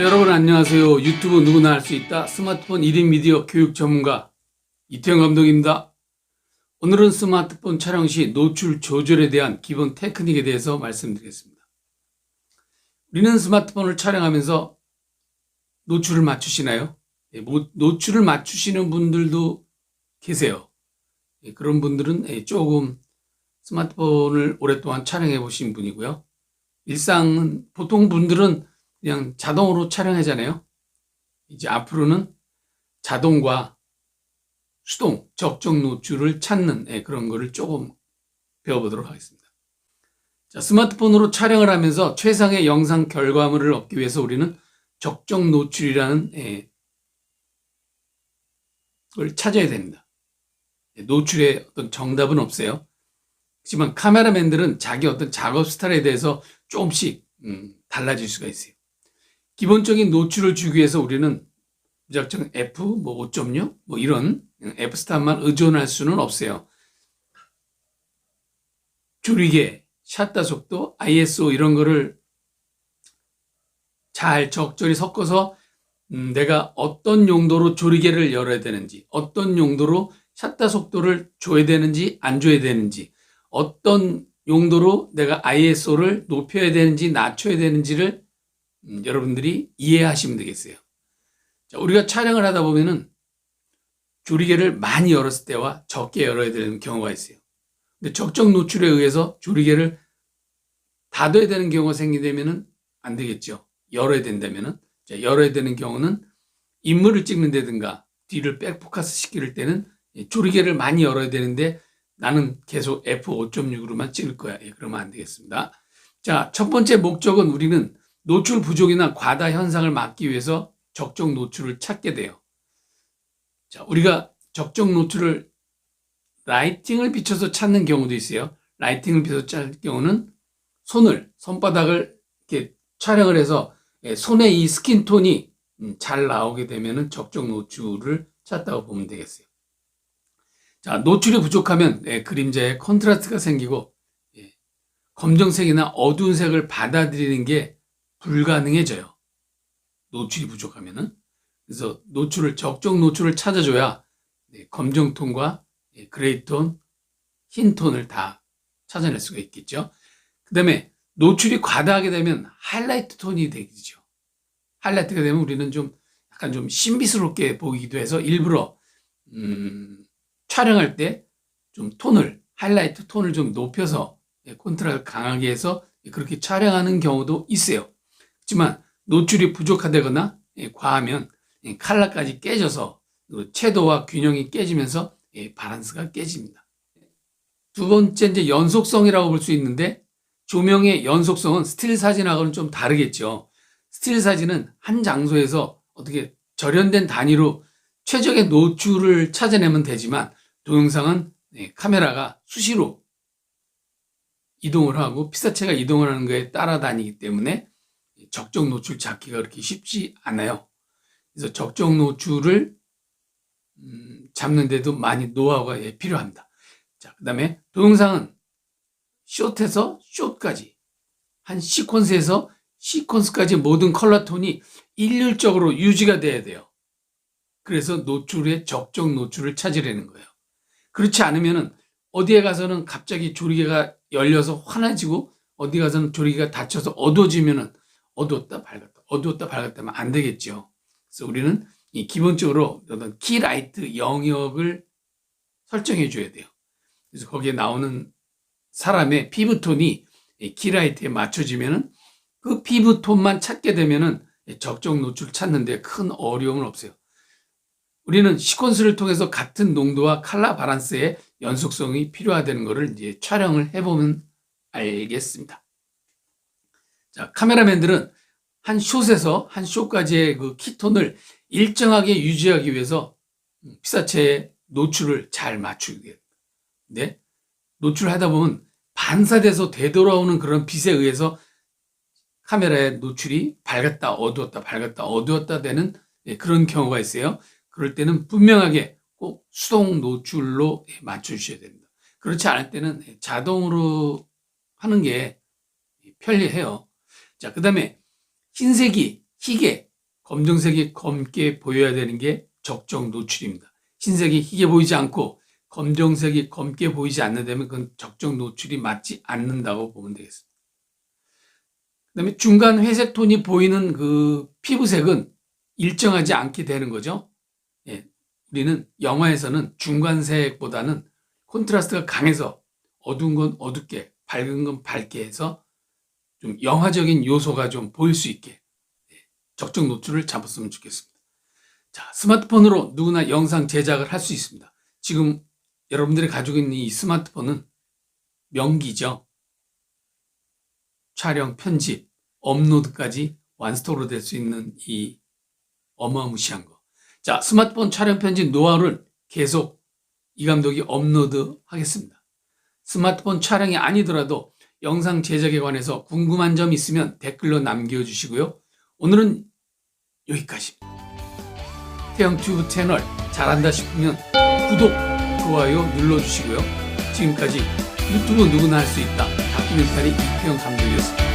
네, 여러분 안녕하세요. 유튜브 누구나 할 수 있다. 스마트폰 1인 미디어 교육 전문가 이태영 감독입니다. 오늘은 스마트폰 촬영 시 노출 조절에 대한 기본 테크닉에 대해서 말씀드리겠습니다. 우리는 스마트폰을 촬영하면서 노출을 맞추시나요? 예, 모- 노출을 맞추시는 분들도 계세요. 예, 그런 분들은 예, 조금 스마트폰을 오랫동안 촬영해 보신 분이고요. 일상은 보통 분들은 그냥 자동으로 촬영하잖아요. 이제 앞으로는 자동과 수동, 적정 노출을 찾는 예, 그런 거를 조금 배워보도록 하겠습니다. 자, 스마트폰으로 촬영을 하면서 최상의 영상 결과물을 얻기 위해서 우리는 적정 노출이라는 예, 걸 찾아야 됩니다. 예, 노출의 어떤 정답은 없어요. 하지만 카메라맨들은 자기 어떤 작업 스타일에 대해서 조금씩 음, 달라질 수가 있어요. 기본적인 노출을 주기 위해서 우리는 무작정 F 뭐 5.6 뭐 이런 F 스타만 의존할 수는 없어요. 조리개, 샷다 속도, ISO 이런 거를 잘 적절히 섞어서 음, 내가 어떤 용도로 조리개를 열어야 되는지, 어떤 용도로 샷다 속도를 줘야 되는지 안 줘야 되는지, 어떤 용도로 내가 ISO를 높여야 되는지 낮춰야 되는지를 음, 여러분들이 이해하시면 되겠어요. 자, 우리가 촬영을 하다 보면은 조리개를 많이 열었을 때와 적게 열어야 되는 경우가 있어요. 근데 적정 노출에 의해서 조리개를 닫아야 되는 경우가 생기되면은 안 되겠죠. 열어야 된다면은 자, 열어야 되는 경우는 인물을 찍는다든가 뒤를 백포커스 시킬 때는 이 조리개를 많이 열어야 되는데 나는 계속 F5.6으로만 찍을 거야. 예, 그러면 안 되겠습니다. 자, 첫 번째 목적은 우리는 노출 부족이나 과다 현상을 막기 위해서 적정 노출을 찾게 돼요. 자, 우리가 적정 노출을 라이팅을 비춰서 찾는 경우도 있어요. 라이팅을 비춰서 찾을 경우는 손을, 손바닥을 이렇게 촬영을 해서 예, 손의 이 스킨 톤이 음, 잘 나오게 되면은 적정 노출을 찾다고 보면 되겠어요. 자, 노출이 부족하면 예, 그림자에 컨트라스트가 생기고 예, 검정색이나 어두운 색을 받아들이는 게 불가능해져요. 노출이 부족하면은. 그래서 노출을, 적정 노출을 찾아줘야 네, 검정톤과 예, 그레이톤, 흰톤을 다 찾아낼 수가 있겠죠. 그 다음에 노출이 과다하게 되면 하이라이트 톤이 되죠. 하이라이트가 되면 우리는 좀 약간 좀 신비스럽게 보이기도 해서 일부러, 음, 촬영할 때 좀 톤을, 하이라이트 톤을 좀 높여서 예, 콘트라를 강하게 해서 그렇게 촬영하는 경우도 있어요. 하지만 노출이 부족하다거나 예, 과하면 예, 칼라까지 깨져서 그 채도와 균형이 깨지면서 예, 바란스가 깨집니다. 두 번째 이제 연속성이라고 볼 수 있는데 조명의 연속성은 스틸 사진하고는 좀 다르겠죠. 스틸 사진은 한 장소에서 어떻게 절연된 단위로 최적의 노출을 찾아내면 되지만 동영상은 예, 카메라가 수시로 이동을 하고 피사체가 이동을 하는 거에 따라다니기 때문에 적정 노출 찾기가 그렇게 쉽지 않아요. 그래서 적정 노출을 음, 잡는데도 많이 노하우가 예, 필요합니다. 자, 그 다음에 동영상은 숏에서 숏까지 한 시퀀스에서 시퀀스까지 모든 컬러 톤이 일률적으로 유지가 돼야 돼요. 그래서 노출의 적정 노출을 찾으려는 거예요. 그렇지 않으면은 어디에 가서는 갑자기 조리개가 열려서 환해지고 어디 가서는 조리개가 닫혀서 어두워지면은 어두웠다 밝았다 어두웠다 밝았다 하면 안 되겠죠. 그래서 우리는 이 기본적으로 어떤 키라이트 영역을 설정해 줘야 돼요. 그래서 거기에 나오는 사람의 피부톤이 이 키라이트에 맞춰지면은 그 피부톤만 찾게 되면은 적정 노출 찾는데 큰 어려움은 없어요. 우리는 시퀀스를 통해서 같은 농도와 칼라 바란스의 연속성이 필요하다는 것을 이제 촬영을 해보면 알겠습니다. 자, 카메라맨들은 한 숏에서 한 숏까지의 그 키톤을 일정하게 유지하기 위해서 피사체의 노출을 잘 맞추게 됩니다. 네? 노출하다 보면 반사돼서 되돌아오는 그런 빛에 의해서 카메라의 노출이 밝았다 어두웠다 밝았다 어두웠다 되는 예, 그런 경우가 있어요. 그럴 때는 분명하게 꼭 수동 노출로 예, 맞춰주셔야 됩니다. 그렇지 않을 때는 예, 자동으로 하는 게 편리해요. 자, 그 다음에 흰색이 희게 검정색이 검게 보여야 되는 게 적정 노출입니다. 흰색이 희게 보이지 않고 검정색이 검게 보이지 않는다면 그건 적정 노출이 맞지 않는다고 보면 되겠습니다. 그 다음에 중간 회색 톤이 보이는 그 피부색은 일정하지 않게 되는 거죠. 예, 우리는 영화에서는 중간색보다는 콘트라스트가 강해서 어두운 건 어둡게, 밝은 건 밝게 해서 좀 영화적인 요소가 좀 보일 수 있게 예, 적정 노출을 잡았으면 좋겠습니다. 자, 스마트폰으로 누구나 영상 제작을 할 수 있습니다. 지금 여러분들이 가지고 있는 이 스마트폰은 명기죠. 촬영, 편집, 업로드까지 완스톱으로 될 수 있는 이 어마무시한 거. 자, 스마트폰 촬영 편집 노하우를 계속 이 감독이 업로드 하겠습니다. 스마트폰 촬영이 아니더라도 영상 제작에 관해서 궁금한 점 있으면 댓글로 남겨주시고요. 오늘은 여기까지입니다. 태영튜브 채널 잘한다 싶으면 구독, 좋아요 눌러주시고요. 지금까지 유튜브 누구나 할 수 있다. 다큐멘터리 이태영 감독이었습니다.